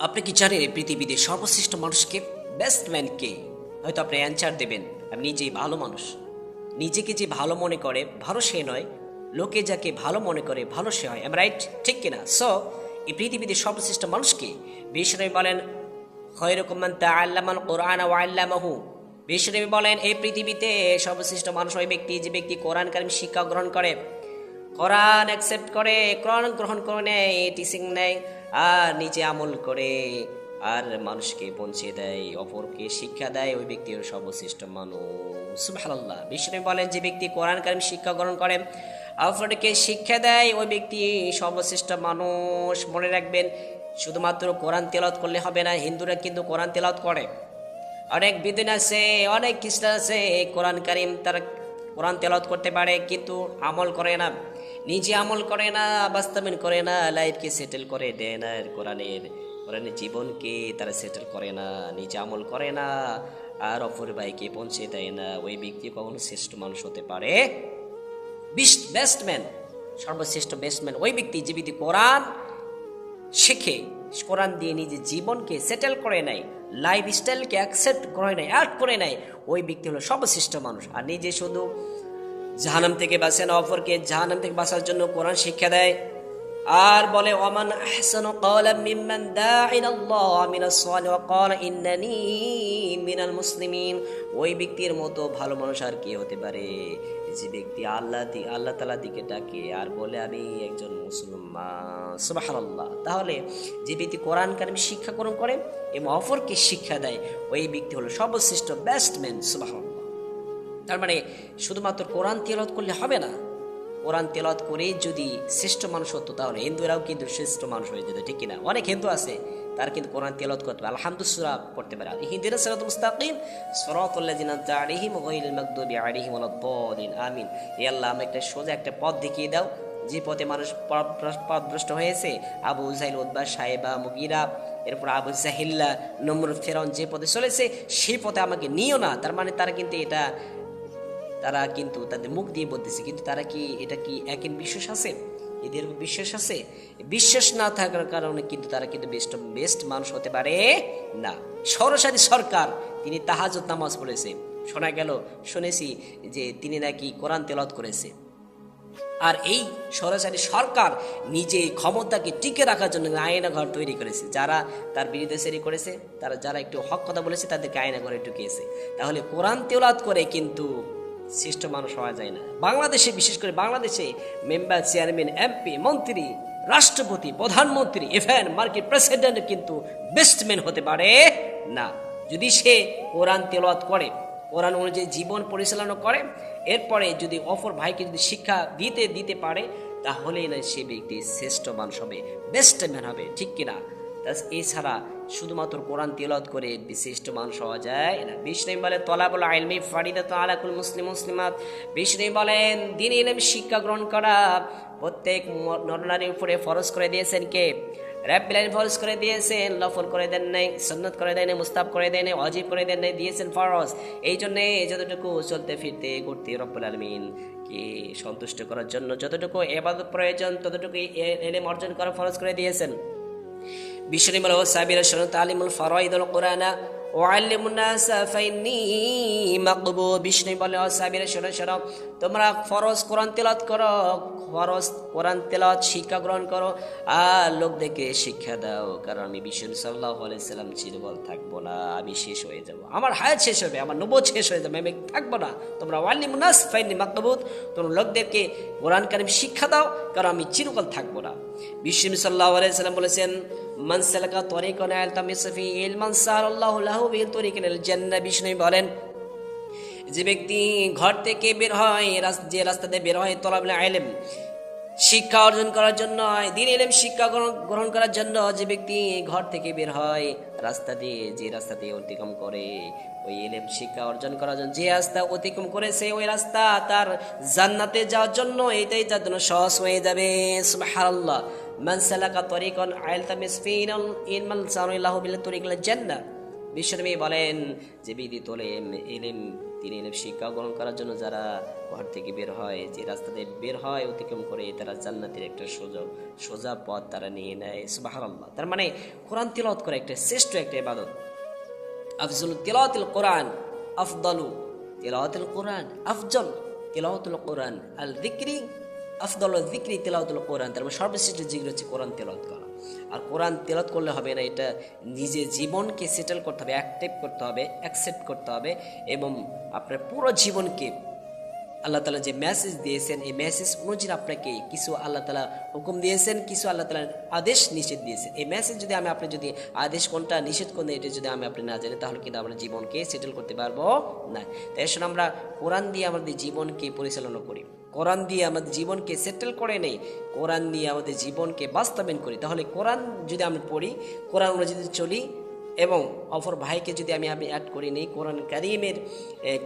আপনি কি জানেন পৃথিবীতে সর্বশ্রেষ্ঠ মানুষকে বেস্ট ম্যান কে হয়তো আপনি অ্যান্সার দেবেন আমি নিজেই ভালো মানুষ। নিজেকে যে ভালো মনে করে, ভালো সে নয়, লোকে যাকে ভালো মনে করে, ভালো সে হয়। আমি রাইট ঠিক কিনা? সো এই পৃথিবীতে সর্বশ্রেষ্ঠ মানুষকে বিষ্ণু বলেন খয়রকম মান তাআল্লামাল কোরআন ওয়া আল্লামাহু। বিষ্ণু বলেন, এই পৃথিবীতে সর্বশ্রেষ্ঠ মানুষ ওই ব্যক্তি, যে ব্যক্তি কোরআন, কারিম, শিক্ষা গ্রহণ করে। কোরআন অ্যাকসেপ্ট করে, কোরআন গ্রহণ করে নেয় টিচিং নেয় আর নিজে আমল করে আর মানুষকে পৌঁছে দেয়, অপরকে শিক্ষা দেয় ওই ব্যক্তি সর্বশ্রেষ্ঠ মানুষ। সুবহানাল্লাহ। বিষ্ণু বলেন, যে ব্যক্তি কোরআন কারিম শিক্ষা গ্রহণ করে, অপরকে শিক্ষা দেয়, ওই ব্যক্তি সর্বশ্রেষ্ঠ মানুষ। মনে রাখবেন, শুধুমাত্র কোরআন তেলাওয়াত করলে হবে না, হিন্দুরা কিন্তু কোরআন তেলাওয়াত করে। অনেক বিদিন আছে, অনেক খ্রিস্টান আছে, কোরআন কারিম তারা কোরআন তেলাওয়াত করতে পারে, কিন্তু আমল করে না। নিজে আমল করে না, বাস্তবায়ন করে না, লাইফকে সেটেল করে দেয় না কোরআনের। কোরআনের জীবনকে তারা সেটেল করে না, নিজে আমল করে না, আর অপর ভাইকে পৌঁছে দেয় না। ওই ব্যক্তি কখনো শ্রেষ্ঠ মানুষ হতে পারে? বেস্ট ম্যান সর্বশ্রেষ্ঠ বেস্টম্যান ওই ব্যক্তি যে ব্যক্তি কোরআন শেখে, কোরআন দিয়ে নিজের জীবনকে সেটেল করে নেয় লাইফ স্টাইলকে অ্যাকসেপ্ট করে নেয় অ্যাড করে নেয়। ওই ব্যক্তি হলো সর্বশ্রেষ্ঠ মানুষ। আর নিজে শুধু জাহানাম থেকে বাঁচে না অপরকে জাহানাম থেকে বাঁচার জন্য কোরআন শিক্ষা দেয়। আর বলে, ওমান আহসানু ক্বালাম মিম্মান দা'a ইলা আল্লাহ মিনাস সালিহ ওয়া ক্বালা ইন্নানি মিনাল মুসলিমিন। ওই ব্যক্তির মতো ভালো মানুষ আর কি হতে পারে? যে ব্যক্তি আল্লাহ আল্লাহ তাআলা দিকে ডাকে আর বলে, আমি একজন মুসলমান। সুবহানাল্লাহ। তাহলে যে ব্যক্তি কোরআন কারিম গ্রহণ করে এবং অপরকে শিক্ষা দেয়, ওই ব্যক্তি হলো সর্বশ্রেষ্ঠ বেস্ট ম্যান সুবহানাল্লাহ। তার মানে শুধুমাত্র কোরআন তেলত করলে হবে না। কোরআন তেলত করে যদি শ্রেষ্ঠ মানুষ হতো, তাহলে হিন্দুরাও কিন্তু শ্রেষ্ঠ মানুষ হয়ে যেত, ঠিক কিনা? অনেক হিন্দু আছে, তার কিন্তু কোরআন তেলত করতে পারে। আলহামদুসুরা করতে পারে। হিন্দিরা সিরাত মুস্তাকিম আলাইহিম ওয়ালাদ-দাল্লিন আমিন। হে আল্লাহ, আমাকে একটা সোজা একটা পথ দেখিয়ে দাও। যে পথে মানুষ পথভ্রষ্ট হয়েছে, আবু জাইল উদ্বা সাহেবা মুগিরা, এরপর আবু জাহিল্লা নমর ফেরন যে পথে চলেছে, সেই পথে আমাকে নিও না। তার মানে তারা কিন্তু এটা তারা কিন্তু তাদের মুখ দিয়ে বলতেছে, কিন্তু তারা কি, এটা কি একের বিশ্বাস আছে? এদের বিশ্বাস আছে? বিশ্বাস না থাকার কারণে কিন্তু তারা কিন্তু বেস্ট বেস্ট মানুষ হতে পারে না। সরসারি সরকার, তিনি তাহাজত নামাজ পড়েছে। শোনা গেল, শুনেছি যে তিনি নাকি কোরআন তেলত করেছে। আর এই সরাসরি সরকার নিজে ক্ষমতাকে টিকে রাখার জন্য আয়না ঘর তৈরি করেছে। যারা তার বিরুদ্ধে সেরি করেছে, তারা, যারা একটু হক কথা বলেছে, তাদেরকে আয়না ঘরে ঢুকিয়েছে। তাহলে কোরআন তেলাত করে কিন্তু শ্রেষ্ঠ মানুষ হওয়া যায় না। বাংলাদেশে, বিশেষ করে বাংলাদেশে মেম্বার, চেয়ারম্যান, এমপি, মন্ত্রী, রাষ্ট্রপতি, প্রধানমন্ত্রী এফএন মার্কেট প্রেসিডেন্ট কিন্তু বেস্টম্যান হতে পারে না। যদি সে কোরআন তেলাওয়াত করে, কোরআন অনুযায়ী জীবন পরিচালনা করে, এরপরে যদি অপর ভাইকে যদি শিক্ষা দিতে দিতে পারে, তাহলেই না সে ব্যক্তি শ্রেষ্ঠ মানুষ হবে বেস্ট ম্যান হবে, ঠিক কিনা? এছাড়া শুধুমাত্র কোরআন তেলত করে বিশিষ্ট মানুষ হওয়া যায় না। বিষ্ণু বলে তলাবল আইলমি ফারিদা তো আলাকুল মুসলিম মুসলিমাত। বিষ্ণু বলেন দিন ইলেম শিক্ষা গ্রহণ করা। প্রত্যেক নরনারীর উপরে ফরজ করে দিয়েছেন কে? র্যাপিলাইন ফরজ করে দিয়েছেন লফল করে দেন নাই, সন্নত করে দেন মুস্তাব করে দেয় দেন অজীব করে দেন নাই, দিয়েছেন ফরজ। এই জন্যে যতটুকু চলতে ফিরতে ঘুরতে রব্বুল আলমিন কে সন্তুষ্ট করার জন্য যতটুকু এবাদত প্রয়োজন ততটুকু এলেম অর্জন করা ফরজ করে দিয়েছেন। বিশ্বনিমল ও সাবির শরত আলিমুল ফরাইদুল কোরআনা বিষ্ণু বলে ও সাবির শোনো শোনো তোমরা ফরজ কোরআন তেলাত করো, ফরজ কোরআন তেলাত শিক্ষা গ্রহণ করো, আর লোকদেরকে শিক্ষা দাও, কারণ আমি বিষ্ণু সাল্লাহ আলাইসাল্লাম চিরবল থাকব না, আমি শেষ হয়ে যাব। আমার হায়াত শেষ হবে, আমার নবদ শেষ হয়ে যাবে, আমি থাকব না। তোমরা ওয়াল্লি মুনাস ফাইনি মাকবুত। তোমরা লোকদেরকে কোরআন কারিম শিক্ষা দাও, কারণ আমি চিরকাল থাকব না। বিষ্ণু সাল্লাহ আলাইসাল্লাম বলেছেন মান সালাকা তরিকান আলতামিস ফি ইলমান সাল্লাল্লাহু লাহু বিহি তরিকান আল জান্নাহ, বিষ্ণু বলেন, যে ব্যক্তি ঘর থেকে বের হয় যে রাস্তা দিয়ে বের হয় তলাবুল আইলেম শিক্ষা অর্জন করার জন্য, দিন এলেম শিক্ষা গ্রহণ করার জন্য যে ব্যক্তি ঘর থেকে বের হয়, রাস্তা দিয়ে, যে রাস্তা দিয়ে অতিক্রম করে, ওই এলেম শিক্ষা অর্জন করার জন্য, যে রাস্তা অতিক্রম করেছে, ওই রাস্তা তার জান্নাতে যাওয়ার জন্য এইটাই তার জন্য সহজ হয়ে যাবে, সুবহানাল্লাহ। মান সালাকা তরিকান আইলতামিস ফিনাল ইলমান সানুল্লাহু বিল তরিকাল জান্নাহ। বিশ্বনবী বলেন, যে বিধি তোলে এলেম, তিনি এলেম শিক্ষা গ্রহণ করার জন্য যারা ঘর থেকে বের হয়, যে রাস্তা দিয়ে বের হয়, অতিক্রম করে তারা জান্নাতের একটা সোজা সোজা পথ তারা নিয়ে নেয়। সুবাহ তার মানে কোরআন তিলত করা একটা শ্রেষ্ঠ একটা ইবাদত। আফজল তিলাওয়াতুল কোরআন আফদলু। তিলাওয়াতুল কোরআন আফজল। তিলাওয়াতুল কোরআন আল যিকরি আফদল জিক্রি তিলাওয়াতুল কোরআন, তার মানে সর্বশ্রেষ্ঠ জিকির হচ্ছে কোরআন তেলত করা। আর কোরআন তেলাত করলে হবে না, এটা নিজে জীবনকে সেটেল করতে হবে অ্যাক্টিভ করতে হবে অ্যাকসেপ্ট করতে হবে, এবং আপনার পুরো জীবনকে আল্লাহ তালা যে মেসেজ দিয়েছেন, এই মেসেজ অনুযায়ী আপনাকে কিছু আল্লাহ তালা হুকুম দিয়েছেন, কিছু আল্লাহ তালার আদেশ নিষেধ দিয়েছেন। এই মেসেজ যদি আমি আপনি যদি আদেশ কোনটা নিষেধ কোনটা এটা যদি আমি আপনি না জানি, তাহলে কিন্তু আমরা জীবনকে সেটেল করতে পারব না। তাই আসলে আমরা কোরআন দিয়ে আমাদের জীবনকে পরিচালনা করি। কোরআন দিয়ে আমাদের জীবনকে সেটেল করে নেই, কোরআন দিয়ে আমাদের জীবনকে বাস্তবায়ন করি। তাহলে কোরআন যদি আমি পড়ি, কোরআন অনুযায়ী যদি চলি এবং অপর ভাইকে যদি আমি আমি অ্যাড করে নিই, কোরআন কারিমের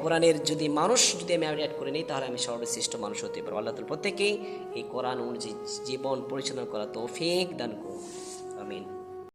কোরআনের যদি মানুষ যদি আমি অ্যাড করে নিই, তাহলে আমি সর্বশ্রেষ্ঠ মানুষ হতে পারব। আল্লাহ প্রত্যেকেই এই কোরআন অনুযায়ী জীবন পরিচালনা করা তৌফিক দান করুন। আমিন।